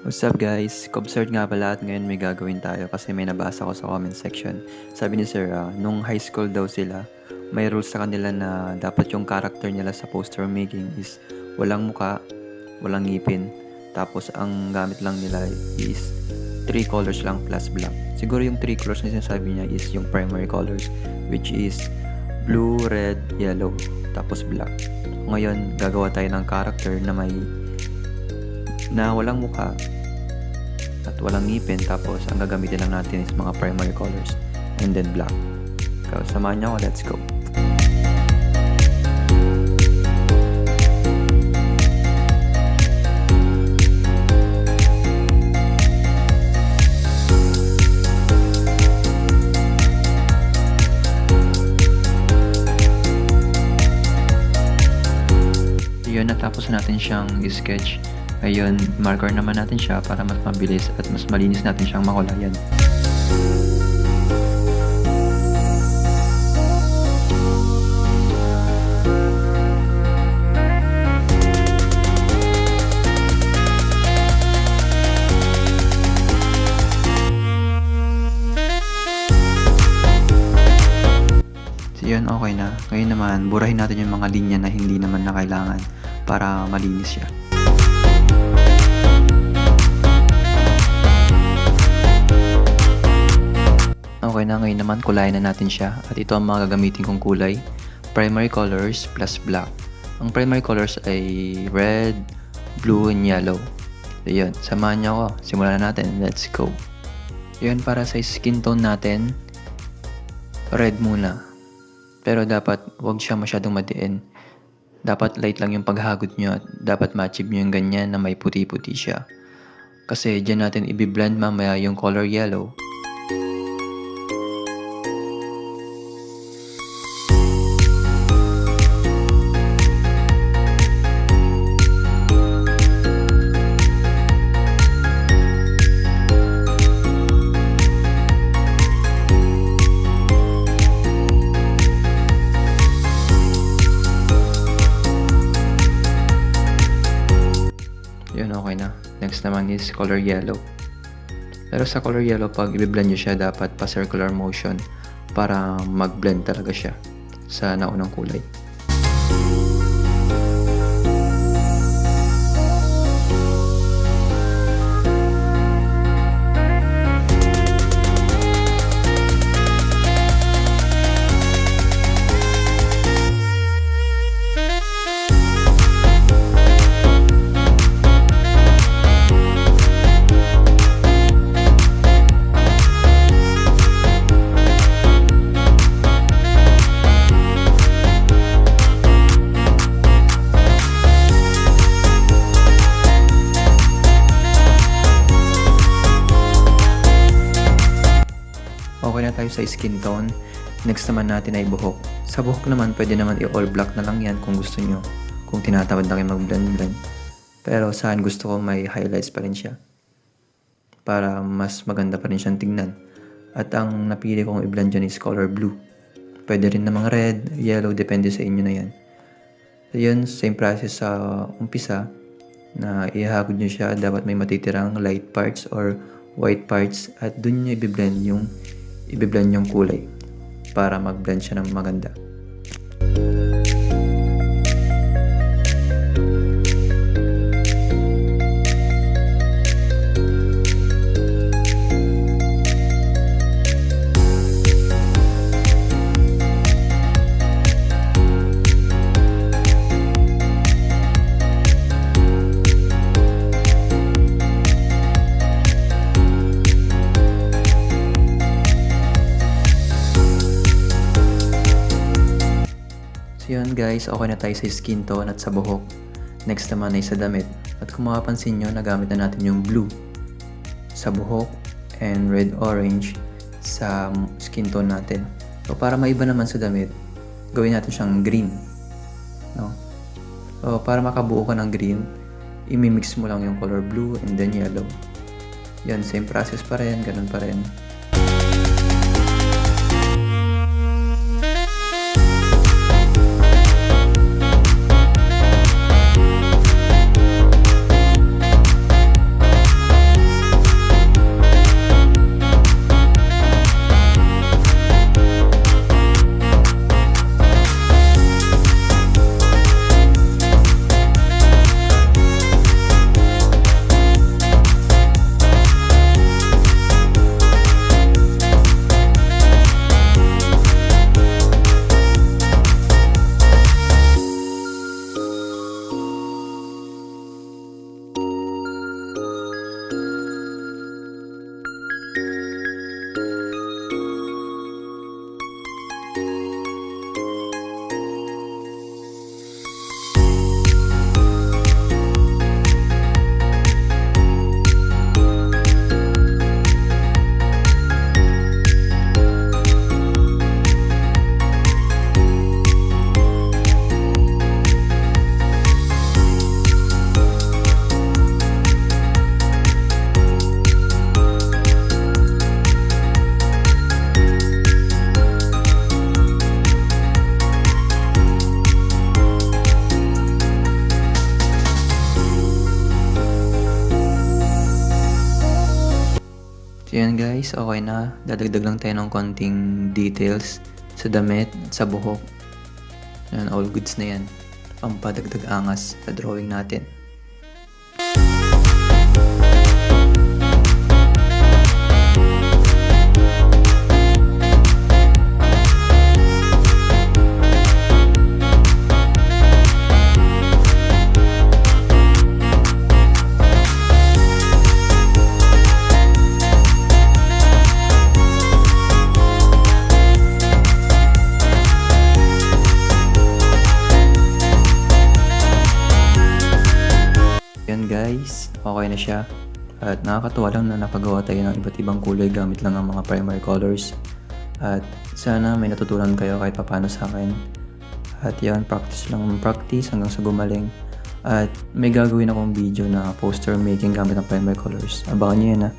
What's up guys? Cobsert nga pala at ngayon may gagawin tayo kasi may nabasa ko sa comment section. Sabi ni Sir, ah, nung high school daw sila, may rules sa kanila na dapat yung character nila sa poster making is walang muka, walang ngipin, tapos ang gamit lang nila is three colors lang plus black. Siguro yung three colors na sinasabi niya is yung primary colors which is blue, red, yellow, tapos black. Ngayon, gagawa tayo ng character na may na walang mukha at walang ngipin tapos ang gagamitin lang natin is mga primary colors and then black. So, samahan niyo ako, let's go. Yun, natapos natin siyang sketch. Ayun, marker naman natin siya para mas mabilis at mas malinis natin siyang makulayan. Yun, okay na. Ngayon naman, burahin natin yung mga linya na hindi naman na kailangan para malinis siya. Okay na, ngayon naman kulayan na natin siya at ito ang mga gagamitin kong kulay. Primary colors plus black. Ang primary colors ay red, blue, and yellow. So yun, samahan niyo ako. Simulan na natin. Let's go. Yun, para sa skin tone natin, red muna. Pero dapat wag siya masyadong madiin. Dapat light lang yung paghagod nyo at dapat ma-achieve nyo yung ganyan na may puti-puti siya. Kasi dyan natin i-blend mamaya yung color yellow. Naman is color yellow. Pero sa color yellow, pag i-blend nyo siya, dapat pa circular motion para mag-blend talaga siya sa naunang kulay. Tayo sa skin tone. Next naman natin ay buhok. Sa buhok naman, pwede naman i-all black na lang yan kung gusto nyo. Kung tinatamad na kayo mag-blend-blend. Pero saan gusto ko may highlights pa rin siya. Para mas maganda pa rin siyang tingnan. At ang napili kong i-blend dyan is color blue. Pwede rin namang red, yellow, depende sa inyo na yan. So yun, same process sa umpisa na ihagod nyo siya. Dapat may matitirang light parts or white parts at dun nyo i-blend yung i-blend yung kulay para mag-blend siya ng maganda. So yun guys, okay na tayo sa skin tone at sa buhok. Next naman ay sa damit. At kung makapansin nyo, nagamit na natin yung blue sa buhok and red-orange sa skin tone natin. So para maiba naman sa damit, gawin natin siyang green. No? So para makabuo ka ng green, imimix mo lang yung color blue and then yellow. Yan, same process pa rin, ganun pa rin. So yan guys, okay na. Dadagdag lang tayo ng konting details sa damit, sa buhok. Yan, all goods na yan. Pampadagdag angas sa drawing natin. Guys, okay na siya. At nakakatuwa lang na napagawa tayo ng iba't ibang kulay gamit lang ang mga primary colors. At sana may natutunan kayo kahit papano sa akin. At yan, practice lang ng practice hanggang sa gumaling. At may gagawin akong video na poster making gamit ang primary colors. Abangan nyo yan ha.